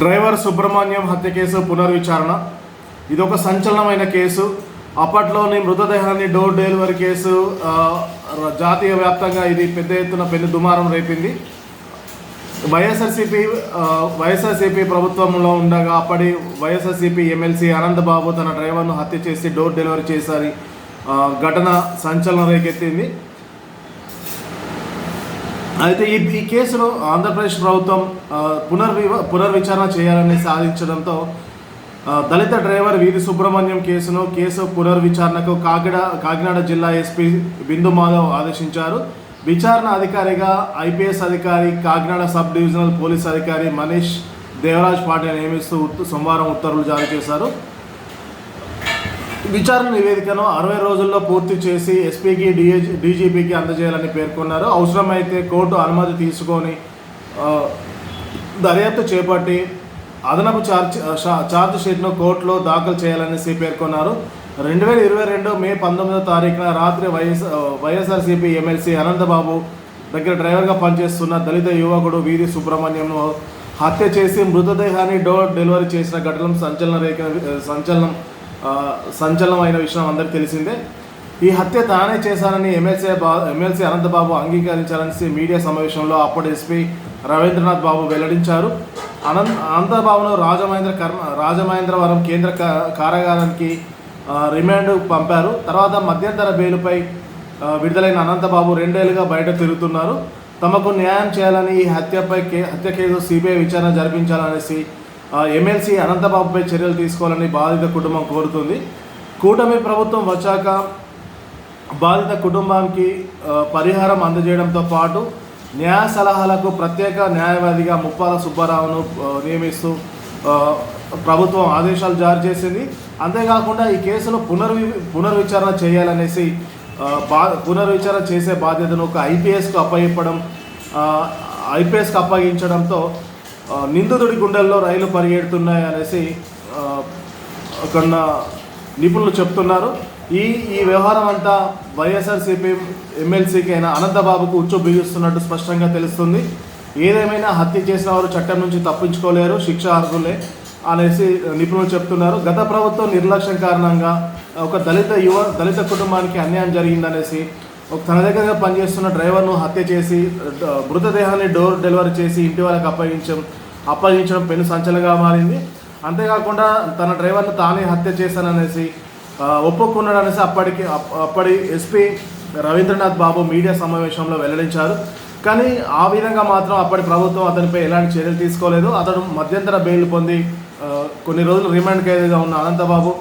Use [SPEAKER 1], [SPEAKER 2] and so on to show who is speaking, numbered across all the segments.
[SPEAKER 1] Driver Subrahmanyam హత్య case పునర్విచారణ. ఇది ఒక సంచలనమైన కేసు. అప్పట్లోని మృతదేహాన్ని డోర్ డెలివరీ కేసు జాతీయ వ్యాప్తంగా ఇది పెద్ద ఎత్తున పెను దుమారం రేపింది. వైఎస్ఆర్సీపీ వైఎస్ఆర్సీపీ ప్రభుత్వంలో ఉండగా అప్పటి వైఎస్ఆర్సీపీ ఎమ్మెల్సీ అనంతబాబు తన డ్రైవర్ను హత్య చేసి డోర్ డెలివరీ చేశారు. ఘటన సంచలనం రేకెత్తింది. అయితే ఈ ఈ కేసును ఆంధ్రప్రదేశ్ ప్రభుత్వం పునర్వి పునర్విచారణ చేయాలని సాధించడంతో దళిత డ్రైవర్ వీధి సుబ్రహ్మణ్యం కేసును కేసు పునర్విచారణకు కాకినాడ కాకినాడ జిల్లా ఎస్పీ బిందు మాధవ్ ఆదేశించారు. విచారణ అధికారిగా ఐపీఎస్ అధికారి కాకినాడ సబ్ డివిజనల్ పోలీస్ అధికారి మనీష్ దేవరాజ్ పాటిల్ నియమిస్తూ సోమవారం ఉత్తర్వులు జారీ చేశారు. విచారణ నివేదికను అరవై రోజుల్లో పూర్తి చేసి ఎస్పీకి డిఏజీ డీజీపీకి అందజేయాలని పేర్కొన్నారు. అవసరమైతే కోర్టు అనుమతి తీసుకొని దర్యాప్తు చేపట్టి అదనపు ఛార్జ్ ఛార్జ్ షీట్ను కోర్టులో దాఖలు చేయాలనేసి పేర్కొన్నారు. రెండు వేల ఇరవై రెండు మే పంతొమ్మిదో తారీఖున రాత్రి వైఎస్ వైఎస్ఆర్సీపీ ఎమ్మెల్సీ అనంతబాబు దగ్గర డ్రైవర్గా పనిచేస్తున్న దళిత యువకుడు వీధి సుబ్రహ్మణ్యంను హత్య చేసి మృతదేహాన్ని డోర్ డెలివరీ చేసిన ఘటన సంచలన రేఖ సంచలనం సంచలనమైన విషయం అందరికీ తెలిసిందే. ఈ హత్య తానే చేశానని ఎమ్మెల్సీ బా ఎమ్మెల్సీ అనంతబాబు అంగీకరించాలని మీడియా సమావేశంలో అప్పటి ఎస్పీ రవీంద్రనాథ్ బాబు వెల్లడించారు. అనంత అనంతబాబును రాజమహేంద్ర కర్మ రాజమహేంద్రవరం కేంద్ర కారాగారానికి రిమాండ్ పంపారు. తర్వాత మధ్యంతర బెయిల్పై విడుదలైన అనంతబాబు రెండేళ్ళుగా బయట తిరుగుతున్నారు. తమకు న్యాయం చేయాలని ఈ హత్యపై కే హత్య కేసు సిబిఐ విచారణ జరిపించాలనేసి ఎమ్మెల్సీ అనంతబాబుపై చర్యలు తీసుకోవాలని బాధిత కుటుంబం కోరుతుంది. కూటమి ప్రభుత్వం వచ్చాక బాధిత కుటుంబానికి పరిహారం అందజేయడంతో పాటు న్యాయ సలహాలకు ప్రత్యేక న్యాయవాదిగా ముప్పాల సుబ్బారావును నియమిస్తూ ప్రభుత్వం ఆదేశాలు జారీ చేసింది. అంతేకాకుండా ఈ కేసును పునర్వి పునర్విచారణ చేయాలనేసి బా పునర్విచారణ చేసే బాధ్యతను ఒక ఐపీఎస్కు అప్పగించడం ఐపీఎస్కు అప్పగించడంతో నిందితుడి గుండెల్లో రైలు పరిగెడుతున్నాయి అనేసి అక్కడ నిపుణులు చెప్తున్నారు. ఈ ఈ వ్యవహారం అంతా వైఎస్ఆర్సీపీ ఎమ్మెల్సీకి అయిన అనంతబాబుకు ఉచ్చు బిగిస్తున్నట్టు స్పష్టంగా తెలుస్తుంది. ఏదేమైనా హత్య చేసిన వారు చట్టం నుంచి తప్పించుకోలేరు శిక్ష అర్హులే అనేసి నిపుణులు చెప్తున్నారు. గత ప్రభుత్వం నిర్లక్ష్యం కారణంగా ఒక దళిత యువ దళిత కుటుంబానికి అన్యాయం జరిగిందనేసి ఒక తన దగ్గరగా పనిచేస్తున్న డ్రైవర్ను హత్య చేసి మృతదేహాన్ని డోర్ డెలివరీ చేసి ఇంటి వాళ్ళకి అప్పగించడం అప్పగించడం పెను సంచలనంగా మారింది. అంతేకాకుండా తన డ్రైవర్ను తానే హత్య చేశాననేసి ఒప్పుకున్నాడనేసి ఒప్పుకున్నాడు అనేసి అప్పటికి అప్పటి ఎస్పీ రవీంద్రనాథ్ బాబు మీడియా సమావేశంలో వెల్లడించారు. కానీ ఆ విధంగా మాత్రం అప్పటి ప్రభుత్వం అతనిపై ఎలాంటి చర్యలు తీసుకోలేదు. అతడు మధ్యంతర బెయిల్ పొంది కొన్ని రోజులు రిమాండ్ ఖైదీగా ఉన్న అనంతబాబు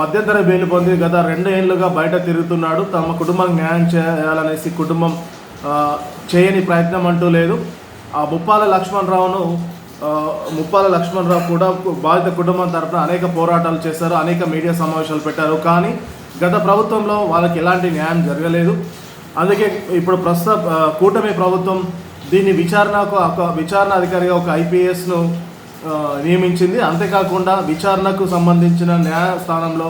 [SPEAKER 1] మధ్యంతర బెయిల్ పొంది గత రెండు ఏళ్ళుగా బయట తిరుగుతున్నాడు. తమ కుటుంబానికి న్యాయం చేయాలనేసి కుటుంబం చేయని ప్రయత్నం అంటూ లేదు. ఆ బుప్పాల లక్ష్మణరావును ముప్పాల లక్ష్మణరావు కూడా బాధిత కుటుంబం తరఫున అనేక పోరాటాలు చేశారు అనేక మీడియా సమావేశాలు పెట్టారు. కానీ గత ప్రభుత్వంలో వాళ్ళకి ఎలాంటి న్యాయం జరగలేదు. అందుకే ఇప్పుడు ప్రస్తుత కూటమి ప్రభుత్వం దీన్ని విచారణకు ఒక విచారణ అధికారిగా ఒక ఐపీఎస్ను నియమించింది. అంతేకాకుండా విచారణకు సంబంధించిన న్యాయస్థానంలో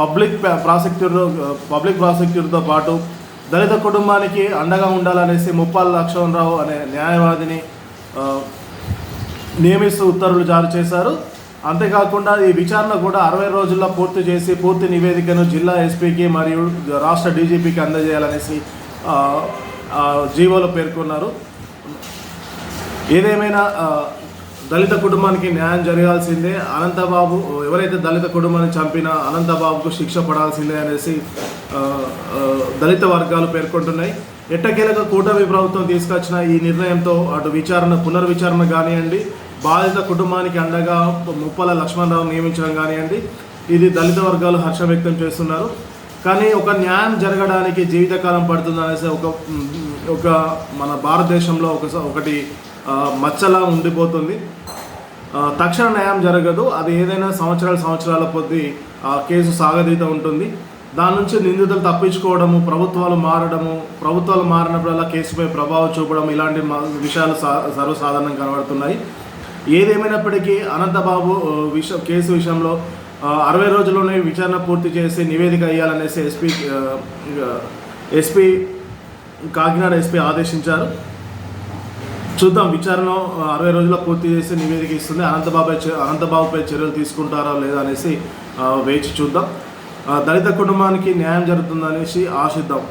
[SPEAKER 1] పబ్లిక్ ప్రాసిక్యూటర్ పబ్లిక్ ప్రాసిక్యూటర్తో పాటు దళిత కుటుంబానికి అండగా ఉండాలనేసి ముప్పాల లక్ష్మణరావు అనే న్యాయవాదిని నియమిస్తూ ఉత్తర్వులు జారీ చేశారు. అంతేకాకుండా ఈ విచారణ కూడా అరవై రోజుల్లో పూర్తి చేసి పూర్తి నివేదికను జిల్లా ఎస్పీకి మరియు రాష్ట్ర డీజీపీకి అందజేయాలనేసి జీవోలో పేర్కొన్నారు. ఏదేమైనా దళిత కుటుంబానికి న్యాయం జరగాల్సిందే అనంతబాబు ఎవరైతే దళిత కుటుంబాన్ని చంపిన అనంతబాబుకు శిక్ష పడాల్సిందే అనేసి దళిత వర్గాలు పేర్కొంటున్నాయి. ఎట్టకేలక కూటమి ప్రభుత్వం తీసుకొచ్చిన ఈ నిర్ణయంతో అటు విచారణ పునర్విచారణ కానివ్వండి బాధిత కుటుంబానికి అండగా ముప్పల లక్ష్మణరావు నియమించడం కానివ్వండి ఇది దళిత వర్గాలు హర్షం వ్యక్తం చేస్తున్నారు. కానీ ఒక న్యాయం జరగడానికి జీవితకాలం పడుతుంది అనేసి ఒక ఒక మన భారతదేశంలో ఒక ఒకటి మచ్చలా ఉండిపోతుంది. తక్షణ న్యాయం జరగదు. అది ఏదైనా సంవత్సరాల సంవత్సరాల కొద్దీ ఆ కేసు సాగదీత ఉంటుంది. దాని నుంచి నిందితులు తప్పించుకోవడము ప్రభుత్వాలు మారడము ప్రభుత్వాలు మారినప్పుడల్లా కేసుపై ప్రభావం చూపడం ఇలాంటి విషయాలు సా సర్వసాధారణంగా కనబడుతున్నాయి. ఏదేమైనప్పటికీ అనంతబాబు విష కేసు విషయంలో అరవై రోజుల్లోనే విచారణ పూర్తి చేసి నివేదిక ఇవ్వాలనేసి ఎస్పీ ఎస్పీ కాకినాడ ఎస్పీ ఆదేశించారు. చూద్దాం విచారణ అరవై రోజుల్లో పూర్తి చేసి నివేదిక ఇస్తుంది. అనంతబాబు అనంతబాబుపై చర్యలు తీసుకుంటారా లేదా అనేసి వేచి చూద్దాం. దళిత కుటుంబానికి న్యాయం జరుగుతుందనేసి ఆశిద్దాం.